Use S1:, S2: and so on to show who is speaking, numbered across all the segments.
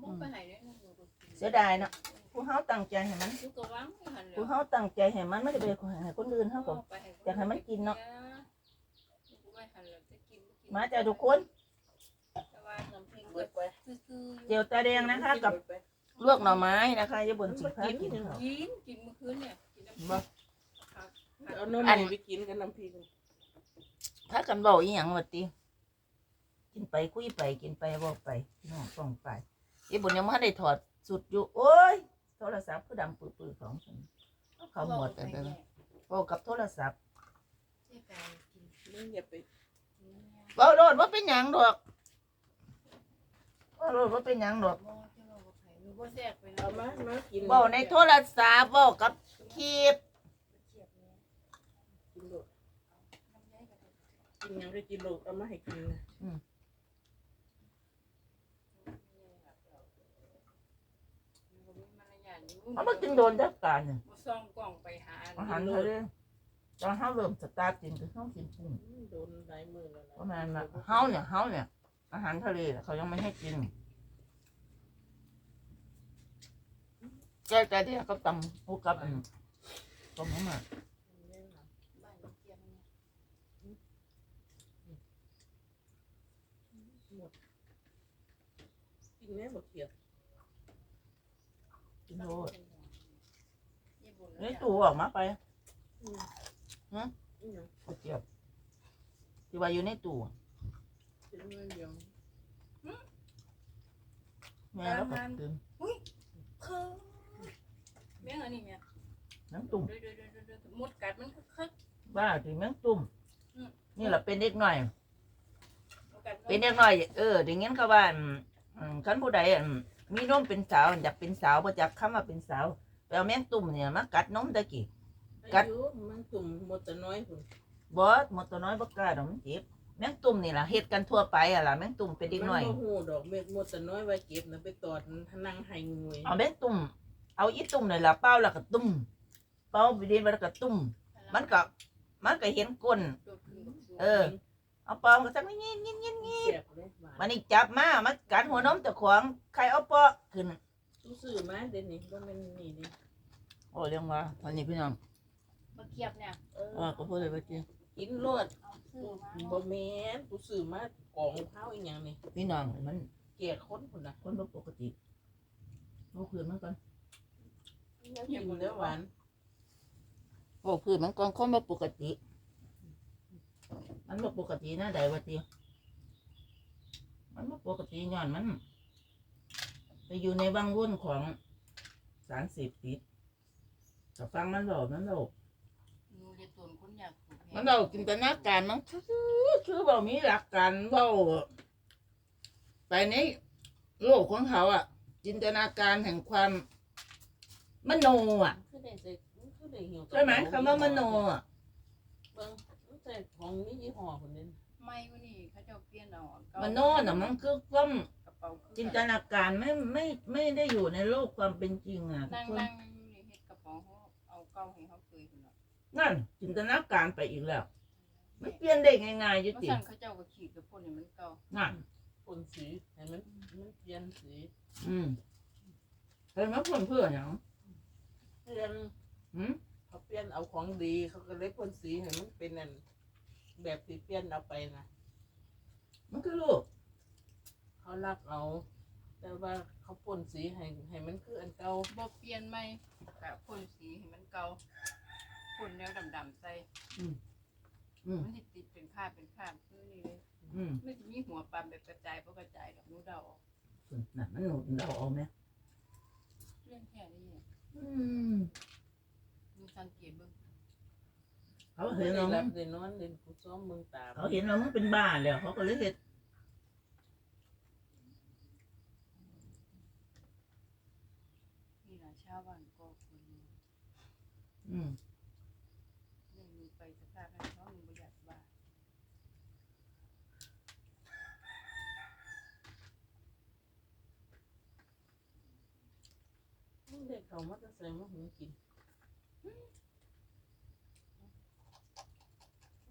S1: บ่ไปให้เลยนะ
S2: เสียดายเนาะผู้เฮาตั้งใจให้มัน
S1: กูก็หวังให้หันแหล้
S2: ผู้เฮาตั้งใจให้มันไม่ได้ไปให้คนอื่นเฮาก็อยากให้มันกินเนาะมาจ้ะทุกคน
S1: แต่ว่าน้ำพริก
S3: เบิดไป
S1: ซื่อๆ
S2: เจียวตาแดงนะคะ กับลวกหน่อไม้นะคะยายบนสิพากินข้าว
S1: กินกินเมื่อคืนเนี่ยกินน้ำพริก
S2: บ่
S1: ครับ
S3: เอาโน่นนี่ไปกินกันน้ำพริก
S2: ถ้ากันเว้าอีหยังว่าติกินไปคุยไปกินไปเว้าไปพี่น้องฟังไป ยายบนยังบ่ทันได้ถอดสุดอยู่โอ้ยโทรศัพท์คือดังปื้อๆของฉันเอาเขาหมดแต่เด้อเว้ากับโทรศัพท์
S1: เจ๊ไก่กิน
S3: มึงอย่าไป
S1: กินเนี่ย
S2: เว้าโลดบ่เป็นหยังดอกเว้าโลดบ่เป็นหยังดอก
S1: บ่เจ้าเราก็ไผหนูบ่แทรกไป
S3: เอา
S1: เนาะ
S3: มามากิน
S2: เว้าในโทรศัพท์เว้ากับคลิป
S1: เทียบเนี่ย
S3: กินโลด
S1: น้ำใยก็ได้
S3: กินหยังได้กินโลดเอามาให้กินนะ
S2: เอามากินโดนจักการนี่
S1: บ่ซ่องกล้องไปหา
S2: อาหารทะเลตอนเฮาเริ่มสตาร์ทกินคือเฮากินกุ้ง
S3: อืมโดนหลายมือแล้ว
S2: เพราะมันน่ะเฮาเนี่ยเฮาเนี่ย อาหารทะเลน่ะเขายังไม่ให้กินแก้ใจที่เขาตำหูกับอันต้มน้ำมัน
S1: บ้านเจียมเนี่ย
S3: กินแม่บ่เขียด
S2: กินโลด
S1: เยี่ยบุญ
S2: ใน
S1: แล้ว
S2: ตู้ออกมาไป
S3: อืม
S2: ฮะ
S3: อืม
S2: ก๋วยเตี๋ยวที่ว่าอยู่ในตู้อะ
S3: กินเงินเดียว
S2: แม่แล้วก็กิน
S1: เคือแม่งอันนี้แม่
S2: น้ำตุ่ม
S1: เด้อๆๆๆมดกัดมันคึก
S2: บ้าถึงแมงตุ่ม
S1: อืม
S2: นี่แหละเป็นเด็กหน่อย
S1: ๆมดกัด
S2: เป็นเด็กน้อย เออถึงงั้นเขาว่าอืมอืมคันผู้ใดอืมมีนมเป็นสาวอยากเป็นสาวประจักคำว่าเป็นสาวไป เอาแมงตุ่มเนี่ยมากัดนมตะกี้ กัด
S3: อายุมันตุ่มหมดแต่น้อยพุ่น
S2: บอสหมดตัวน้อยบกล้าดอกมันเจ็บแมงตุ่มนี่ล่ะเฮ็ดกันทั่วไปอะล่ะแมงตุ่มเป็นเด็กน้อย
S3: มันบ่ฮู้ดอกเม็ดหมดแต่น้อยไว้เก็บนะไปตอดนั่งให้งวย
S2: เอาแมงตุ่มเอาอีตุ่มนี่ล่ะเป้าแล้วก็ตุ่มเป้าไปดีแล้วก็ตุ่มมันก็มันก็เห็นก้น
S1: โดดขึ้นบักสูง
S2: เออ เอาปอมก็จังงี้งี้งี้งี้
S3: เสียบเลยหวาน
S2: มันนี่จับมามันกัดหัวนมเจ้าของใครเอาปอขึ้น
S3: ตู้ซื้อมาเดี๋ยวนี้บ่แม่นนี่ดิ
S2: โอ้เรื่องว่าวันนี้พี่น้อง
S1: บักเกียบเนี่ย
S3: เออ
S2: ว่าก็พูดเลยว่าจริง
S3: กินโลด
S1: เอาซื้อมา
S3: บ่แม่นตู้ซื้อมากองเผาอีหยังนี่
S2: พี่น้องมัน
S3: เกลียดคนพุ่นน่ะ
S2: คนบ่ปกติโอ้คืนมันก่อน
S3: กินแล้วหวาน
S2: โอ้คืนมันก่อนคนบ่ปกติ มันบ่ปกตินะใดว่าติมันบ่ปกติย้อนมัน ไปอยู่ในวังวนของสารเสพติด ก็ฟังมันหลอกมันหลอก
S1: หนูเรียนตัวคนอยากถูก
S2: มันเราจินตนาการมันคือคือเบามีหลักการเบาไปในโลกของเขาอะ จินตนาการแห่งความมโนอะ
S3: คือได้ใส่คือได้หิว
S2: ใช่ไหมคำว่ามโนอะ
S3: เบิ่งใส่ของมียี่ห้อพุ่นนี่
S1: ไม่วันนี้เขาเจ้าเปลี่ยนเอา
S2: มโนน่ะมันคือความ
S1: กระเป๋า
S2: จินตนาการไม่ไม่ไม่ได้อยู่ในโลกความเป็นจริงอะทุ
S1: นั่
S2: ก
S1: ง
S2: คน
S1: นั่ง เขาเอาเก้าให้เขาเคยพุ่นน่ะ
S2: นั่นจินตนาการไปอีกแล้ว มันเปลี่ยนได้ง่ายๆอยุ
S1: เมื่อ
S2: ติ
S1: สั่นเขาเจ้าก็ขีดกับพ่นให้มันเก่า
S2: นั่น
S3: พ่นสีให้มันมันเปลี่ยนสี
S2: อืมเห็นไหมเพื่อนเพื่อนอย่าง
S3: เปลี่ยน
S2: หืม
S3: เขาเปลี่ยนเอาของดีเขาก็เลยพ่นสีให้มันเป็นอันแบบที่เปลี่ยนเอาไปนะ
S2: มันคือลูก
S3: เขารักเอา แต่ว่าเขาพ่นสีให้ให้มันคืออันเก่า
S1: บ่เปลี่ยนไหมกะพ่นสีให้มันเก่าพ่นแนวดำๆใส่
S2: อืม
S1: มันสิติดเป็นคราบเป็นคราบคือนี่เลย
S2: อืม
S1: ไม่มีหัวปลาแบบกระจายบ่กระจายดอกหนูเดาออก
S2: น่ะมันหนุนเราเอาไหม
S1: เรื่องแค่นี้เนี่ย
S2: อืม
S1: หนูสังเกตเบิ่ง
S2: เขาเห็นเรา
S3: ได้รับได้นอนเล่นกูซ้อมเมืองตาม
S2: เขาเห็นเรามึงเป็นบ้าแล้วเขาก็เลยเห็น
S1: นี่ล่ะชาวบ้านก็คน
S2: อืม
S1: เรื่องนี้ไปสภาพให้เขาหนูบ่อยากว่า
S3: เด็กเขามาจะใส่มาหุงกิน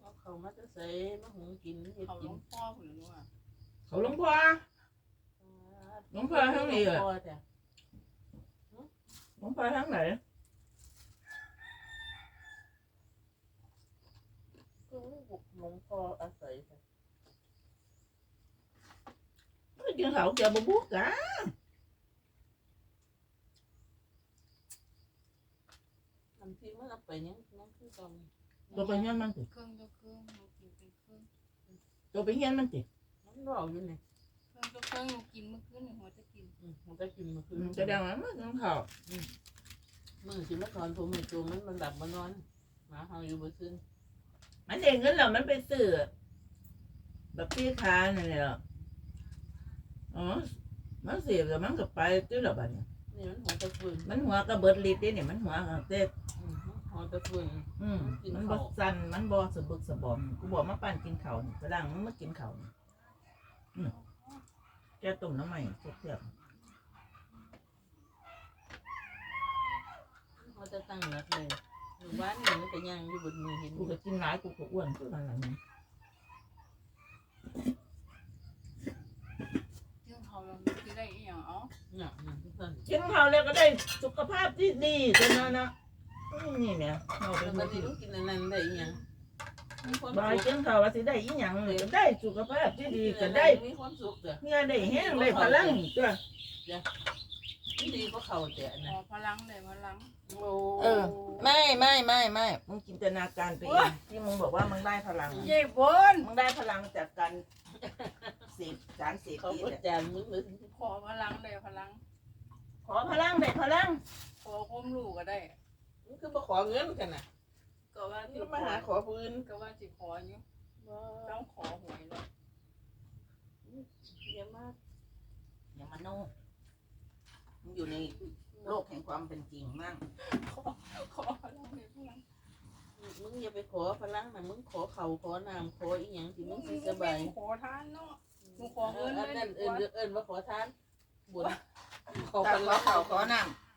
S3: เอาเขามาจะใส่มาหุงกินเฮ็ด
S1: เขาหล
S3: กิ
S1: วนงพ่อพุ่นล่ะหนูอะ
S2: เขาหลวงพ่อ
S3: อ่า
S2: หลวงพ่อทั้งนี้เหรอ
S3: หลวงพ่อจ้ะ
S2: หลวงพ่อทั้งไหน
S3: คือหลวงพ่ออาศัยจ้ะ
S2: ไม่กินข้าวเกี่ยวบบุกกะ
S3: น้ำพริกมันเอาไปยังยังคือต อน
S2: ตัวไปเฮียนมันสิ
S1: เครื่องตัวเครื่องหนูกินเป็นเค
S2: มันสิ
S3: มันบอกอยู่นี่
S1: เครื่องตัวเครื่องหนูกินเมื่อคืนหนูหัวจะกิน
S3: อืมมันก็กินมาคื
S2: อื
S3: น
S2: มแสดงว่ามันกินข้าว
S3: มือสิมาถอนผมให้ตัวมันมันดับมานอนหมาเฮาอยู่บ่ซึน
S2: มันเองเงินแล้วมันไปซื้อแบบพี่ค้านี่นแหละอ๋อมันเสียแล้วมันก็ไปตื้อละบัดเนี่ย
S3: นี่มันหัวตะฟืน
S2: มันหัวกระเบิดลิดเด้เนี่ยมันหัวกระเต็ด
S3: อืมหัวตะฟืน
S2: อืมมันบ่สั่นมันบ่สะบึกสะบอมกูบอกมาปั่นกินข้าวนี่กระดังมันมากินข้าวนี่อืม แกต้มน้ำใหม่เสียบ
S3: หัวตะตั้งหลักเลยหมู่บ้านนี่มันก็ย่างอยู่บนมือเห็น
S2: ๆ
S3: อ
S2: กู
S3: ยู่
S2: ก็กินหลายกูก็อ้วนคือกันล่ะนี่
S1: เครื่องเขาเราไม่ได้อีหยังเอ๋อ
S3: เนี่ยมันทุกคน
S2: กินข้าวแล้วก็ได้สุขภาพที่ดีจังนะนะนี่เนี่ยเราเป็
S3: แล้
S2: น
S3: ว
S2: ค
S3: มัน
S2: นที่
S3: ต้องกินอันนั้นได้อีหยัง มีความ
S2: บาย
S3: สุข
S2: กินข้าวว่าสิได้อีหยังเลยก็ได้สุขภาพที่ดีก็ได้
S3: มีความสุขเด้อ
S2: เงี้ยได้แห้งได้พลังจ้ะ
S3: มันดีก็เข้าแต่
S1: ข
S3: นะ
S1: อพลังเลยพลัง
S3: โอ้
S2: ไม่ไม่ไม่ไม่มึงจินตนาการไปเองที่มึงบอกว่ามึงได้พลัง
S1: เย่บน
S2: มึงได้พลังจากการเสพสารเสพ
S3: เขา
S2: ติด
S3: ก็
S2: อะ
S3: จานมึงเลย
S1: ขอพลังเลยพลัง
S2: ขอพลังได้พลัง
S1: ขอความรู้ก็ได้
S3: มึงคือมาขอเงินกันน่ะ
S1: ก็ว่า
S3: มึ
S1: สิ
S3: งมาหาขอปืน
S1: ก็ว่าสิขออยู่ต้องขอหวยเลย
S3: เยอะมาก
S2: อย่ามาโน่มึงอยู่ในโลกแห่งความเป็นจริงมั่ง
S1: ขอขอพลังเลยพลัง
S3: มึงอย่าไปขอพลังนะมึงขอเขาขอน้ำขออีหยังที่มึงสิสบาย
S1: ขอทานเนาะหนูขอเงิน
S3: อันนั้น
S1: เลย
S3: เอิ
S1: ดี
S3: น
S1: กว่า
S3: เอินว่าขอทานบุญขอ
S2: ตา
S3: พ
S2: ขอ
S3: ลัง
S2: ข่าวขอน้ำ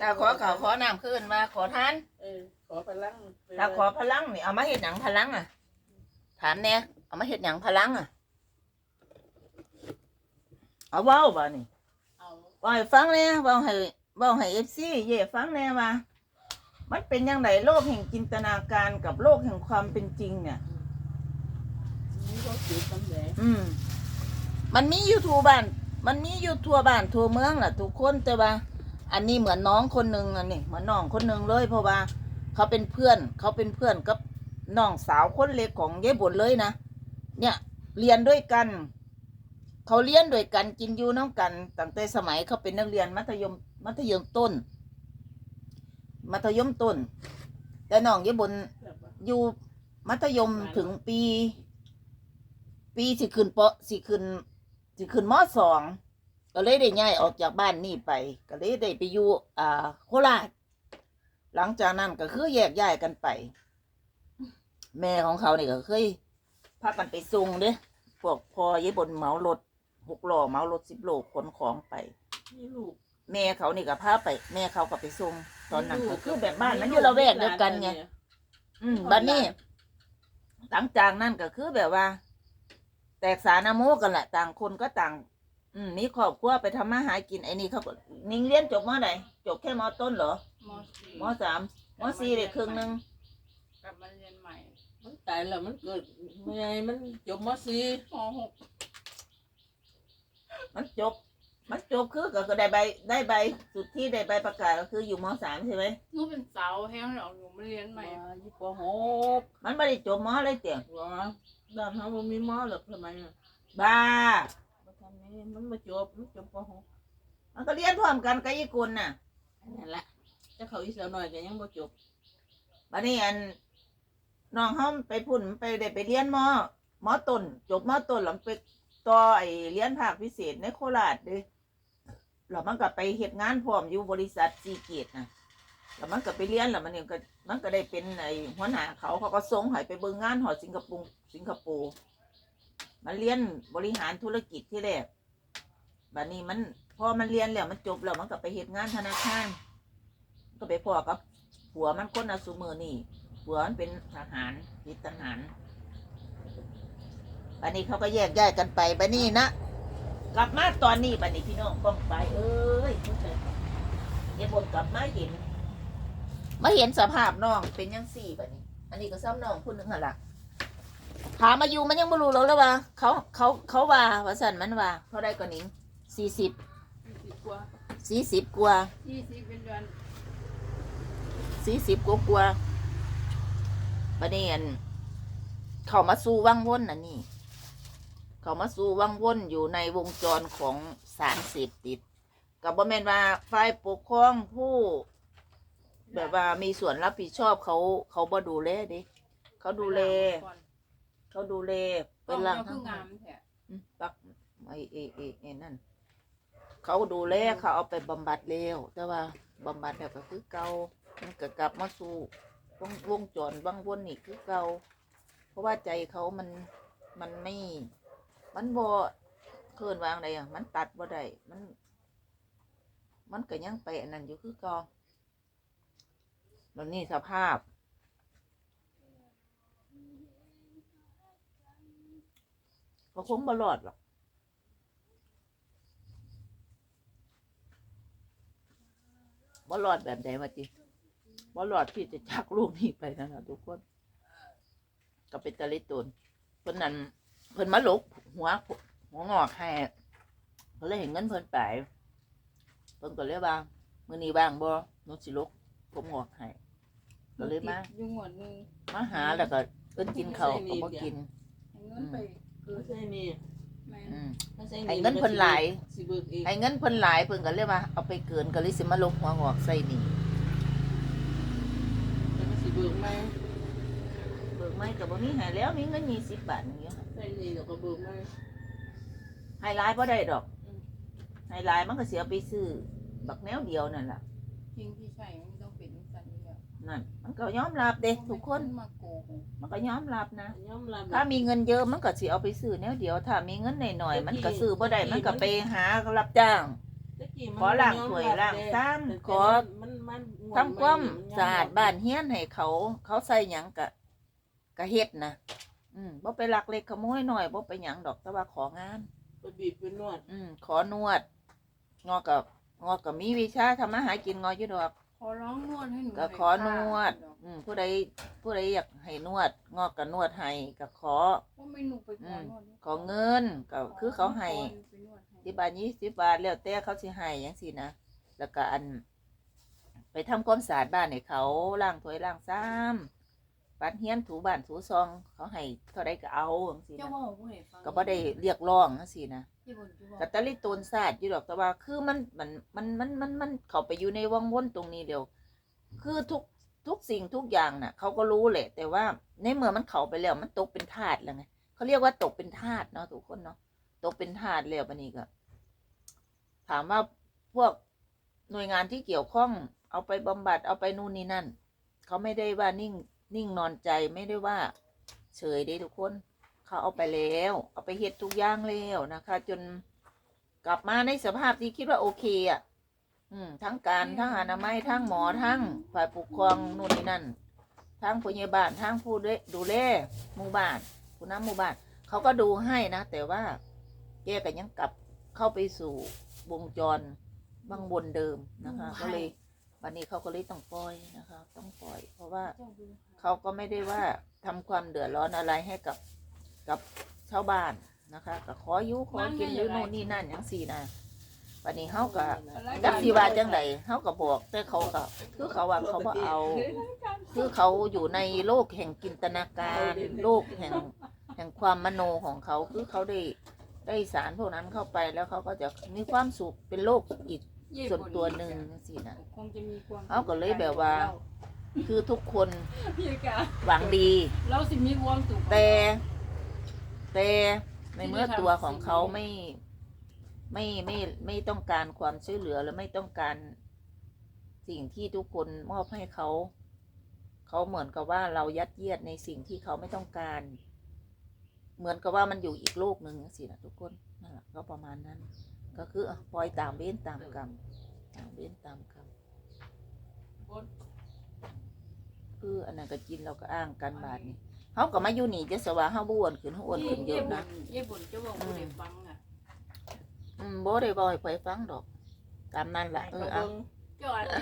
S2: ตาขอข่าวขอน้ำขึ้นมาขอทาน
S3: เออขอพลัง
S2: ตาขอพลังนี่เอามาเห็ดหนังพลังอะ ถามเนี่ยเอามาเห็ดหนังพลังอะ เอาเว้าบ่นี่
S1: เอา
S2: เว้าให้ฟังเนี่ยเว้าให้เว้าให้เอฟซีเย่ฟังเนี่ยว่ามันเป็นยังไงโลกแห่งจินตนาการกับโลกแห่งความเป็นจริงเนี่ย
S3: มึงก็เสียตำแหน่ง
S2: อืมมันมีอยู่ทั่วบ้าน มันมีอยู่ทั่วบ้านทั่วเมืองล่ะทุกคนแต่ว่า อันนี้เหมือนน้องคนหนึ่งอันนี้เหมือนน้องคนหนึ่งเลยเพราะว่าเขาเป็นเพื่อนเขาเป็นเพื่อนกับน้องสาวคนเล็กของยายบุญเลยนะเนี่ยเรียนด้วยกันเขาเรียนด้วยกันกินอยู่น้องกันตั้งแต่สมัยเขาเป็นนักเรียนมัธยมมัธยมต้น มัธยมต้น แต่น้องยายบุญอยู่มัธยมถึงปี ปีสิขึ้นปสิขึ้นสิขึ้นมสอง ก็เลยได้ย้ายออกจากบ้านนี่ไป ก็เลยได้ไปอยู่อ่าโคราชหลังจากนั้นก็คือแยกย้ายกันไป แม่ของเขาเนี่ยก็เคยพากันไปส่งเด้พวกพอยายบนเหมารถหกล้อเหมารถสิบโลขนของไป
S3: นี่ลูก
S2: แม่เขานี่ก็พาไป แม่เขาก็ไปส่งตอนนั้นก็คือแบบบ้านมันอยู่ละแวกเดียวกันไงอืมบัดนี้ หลังจากนั้นก็คือแบบว่า แตกสานาโมกันแหละต่างคนก็ต่าง อืมมีครอบครัวไปทำมาหากินไอ้นี่เขาก็นิ่งเรียนจบมไหนจบแค่มต้นเหรอ
S1: มสี่
S2: มสามมสี่ได้ครึ่งหนึ่ง
S1: กลับมาเรียนใหม่
S3: มันตายแล้วมันเกิดเมื่อไงมันจบมสี่
S1: มหก
S2: มันจบ มันจบคือก็ได้ใบได้ใบสุดที่ได้ใบประกาศก็คืออยู่มสามใช่ไหม
S1: หนูเป็นสาวแห้งแล้วหนูมาเรียนใหม่
S3: มายี่ปหก
S2: มันไม่ได้จบมเลยเตียง
S3: หรอด้านเขาบ่มีหมอหรอกทำไมอะ
S2: บ้า
S3: มันมาจบมันจบปหก
S2: มันก็เรียนพร้อมกันกับยี่กุลน่ะ
S3: นั่นแหละจะเขาอีกแล้วหน่อยก็ยังบ่จบ
S2: บัดนี้อันน้องเขาไปพุ่นไปได้ไปเรียนมอมอต้นจบมอต้นแล้วไปต่อไอเรียนภาคพิเศษในโคราชเด้แล้วมันก็ไปเฮ็ดงานพร้อมอยู่บริษัทซีเกตนะแล้วมันก็ไปเรียนแล้วมันเนี่ยก็มันก็ได้เป็นไอหัวหน้าเขาเขาก็ส่งให้ไปเบิ่งงานหอสิงคโปร์สิงคโปร์มันเรียนบริหารธุรกิจที่แรก บัดนี้มันพอมันเรียนแล้วมันจบแล้วมันก็ไปเฮ็ดงานธนาคารก็ไปพอกับผัวมันคนอาสุมือนี่ผัวมันเป็นทหารติดทหารบันนี้เขาก็แยกย้ายกันไปบันนี้นะกลับมาตอนนี้บัดนี้พี่น้องป้องไป เอ้ยเดี๋ยวบนกลับมาเห็นมาเห็นสภาพน้องเป็นยังสี่บัดนี้ อันนี้ก็ซ้ำน้องคนหนึงหล่ะถามมาอยู่มันยังไม่รู้หรอกแล้วว่าเขาเขาเขาว่าว่าสันมันว่าเท่าไรก็นิ้ง สี่สิบ
S1: สิบกว่า
S2: สี่สิบกว่า
S1: ยี่สิบเป็นเดือน
S2: สี่สิบกว่ากว่าประเด็นเขามาสู้วังวนน่ะนี่ เขามาสู้วังวนอยู่ในวงจรของสารเสพติดกับบ่แม่นว่าฝ่ายปกครองผู้ แบบว่ามีส่วนรับผิดชอบเขาเขาบ่ดูแลเด้เขาดูแล เขาดูแล
S1: เป็
S2: เป็นน
S1: หลั
S2: ล่างง
S1: เพิ่
S2: ทั้
S1: ง
S2: ง
S1: งามแท้
S2: อืมปักไอเอเอเอนั่น เขาดูแลเขาเอาไปบำบัดแล้วแต่ว่าบำบัดแบบก็คือเก่ามันก็กลับมาสู่วงวงจรวังวนนี่คือเก่าเพราะว่าใจเขามันมันไม่ มันบ่เคลื่อนวางใดอะมันตัดบ่ได้มัน มันก็ยังไปอันนั้นอยู่คือเก่าแล้วนี่สภาพก็คงบ่รอดหรอก บ่รอดแบบใดวะจิบ่รอดที่จะจากลูกนี่ไปนั่นนะทุกคน ก็เป็นตะลิตุนเพิ่นนั้นเพิ่นมาหลกหัวหัวงอกให้เพิ่นเลยเห็นเงินเพิ่นไปเพิ่นก็เลยว่ามื้อนี้ว่างบ่หนูสิลกผมงอกให้ก็เลยมา
S1: อยุ่งหมดหนึง
S2: มาหาแล้วก็เอิ้นกินข้าวก็บ่กิน
S1: ให้เงินไปเกิ
S3: ไม่
S1: ด
S3: ใช่นี่
S1: แม่
S2: อืม
S3: ไม่ใช่
S2: ให้เงินเพิ่นหลาย
S3: สิเบิกเอง
S2: ให้เงินเพิ่นหลายเพิ่นก็เลยว่าเอาไปเกินก็เลยสิมาลงหัวงอกใส่นี่
S3: แล้วก็สิเบิกไหม
S2: เบิกไม่ก็บ่มีให้แล้วมีเงิน20บาทอย่างเงี้ย
S3: ใช่นี่แล้วก็เบิกไหม
S2: ให้หลายบ่ได้ดอก
S3: อืม
S2: ให้หลายมันก็สิเอาไปซื้อบักแนวเดียวนั่นล่ะ
S1: จริงที่ใช่มันต้องเป็นสัน นี้อะ
S2: นั่นมันก็ยอมรับเด้ทุกคน
S1: มาโกหก
S2: มันก็ยอมรับนะ
S3: ยอมรับ
S2: ถ้ามีเงินเยอะมันก็สิเอาไปซื้อแนวเดียวถ้ามีเงินหน่อยๆมันก็ซื้อบ่ได้มันก็ไปหารับจ้าง
S3: ตะกี้มัน
S2: ขอล้างถ้วยล้างชาม
S3: แต่
S2: ขอ
S3: มันมัน
S2: ทำความสะอาดบ้านเฮียนให้เขา เขาใส่หยังกะกะเฮ็ดนะอืมบ่ไปลักเล็กขโมยน้อยบ่ไปหยังดอกแต่ว่าของาน
S3: ไปบีบไปนวด
S2: อืมขอนวด งอกับงอกับมีวิชาทำมาหากินงออยู่ดอก
S1: ขอร้องนวดให้หนู
S2: ก็ขอนวด อืมผู้ใดผู้ใดอยากให้นวด งอกับนวดให้ก็ขอ
S1: ว่าไม่หนูไปขอนวด
S2: ขอเงินก็คือเขาให้
S1: ไปนวดให้
S2: สิบบาทยี่สิบบาทแล้วแต่เขาสิให้จังซี่นะแล้วก็อัน ไปทำความสะอาดบ้านให้เขาล้างถ้วยล้างซ้ำปัดเฮียนถูบ้านถูซอง เขาให้เท่าใดก็เอาจังซี่
S1: เจ้า
S2: นะ
S1: ว่าผู้ใดฟัง
S2: ก็บ่ได้เรียกร้องจังซี่นะ
S1: ที่บนที่ว่า
S2: กัตตาลิตนศาสตร์อยู่ดอกแต่ว่าคือมันมันมันมันมันมันเขาไปอยู่ในวังวนตรงนี้เดียว คือทุกทุกสิ่งทุกอย่างน่ะ เขาก็รู้แหละ แต่ว่าในเมื่อมันเขาไปแล้วมันตกเป็นทาสแล้วไงเขาเรียกว่าตกเป็นทาสเนาะทุกคนเนาะตกเป็นทาสแล้วบันนี้ก็ถามว่าพวกหน่วยงานที่เกี่ยวข้อง เอาไปบำบัดเอาไปนู่นนี่นั่น เขาไม่ได้ว่านิ่งนิ่งนอนใจไม่ได้ว่า เฉยเด้ทุกคน เขาเอาไปแล้ว เอาไปเฮ็ดทุกอย่างแล้วนะคะ จนกลับมาในสภาพที่คิดว่าโอเคอะอืมทั้งการทั้งอนามัยทั้งหมอทั้งฝ่ายปกครองนู่นนี่นั่นทั้งผู้ใหญ่บ้านทั้งผู้ดูแลหมู่บ้านผู้นำหมู่บ้านเขาก็ดูให้นะ แต่ว่าแกก็ยังกลับเข้าไปสู่วงจรบางบนเดิมนะคะ ก็เลยวันนี้เขาก็เลยต้องปล่อยนะคะ ต้องปล่อย เพราะว่า
S1: เจ้าดู
S2: เขาก็ไม่ได้ว่าทำความเดือดร้อนอะไรให้กับ กับชาวบ้านนะคะก็ขออยุขอกินหรือโน่นนี่นั่นอย่างสี่นะวันนี้เขาก็จักสีว่าจังไดเขาก็บอก แต่เขาก็คือเขาว่าเขาบ่เอา คือเขาอยู่ในโลกแห่งจินตนาการ โลกแห่งแห่งความมโนของเขาคือเขาได้ได้สารพวกนั้นเข้าไปแล้วเขาก็จะมีความสุขเป็นโลกอีกส่วนตัวหนึ่งจังสี่นะ
S1: คงจะมีความ
S2: เขาก็เลยแบบว่า คือทุกคน
S1: พี่กา
S2: หวังดี
S1: เราสิมีความสุข
S2: แต่ แต่ในเมื่อตัวของเขาไม่ไม่ไม่ไม่ต้องการความช่วยเหลือและไม่ต้องการสิ่งที่ทุกคนมอบให้เขา เขาเหมือนกับว่าเรายัดเยียดในสิ่งที่เขาไม่ต้องการ เหมือนกับว่ามันอยู่อีกโลกหนึ่งสินะทุกคนนั่นแหละก็ประมาณนั้น ก็คืออะปล่อยตามเว้นตามกรรมตามเว้นตามกรรมคืออันนั้นก็กินเราก็อ้างกันบาทนี่ เขาก็มาอยู่นี่จะสว่าเขาบ้วนขึ้นเขาอ้วนขึ้นเยอะนะ
S1: ยี่บุญจะบอกบุญฟังอะ
S2: อืมบ่ได้บ่อยไปฟังดอก ตามนั้นแหละเออเอา
S3: เจ้าอะไร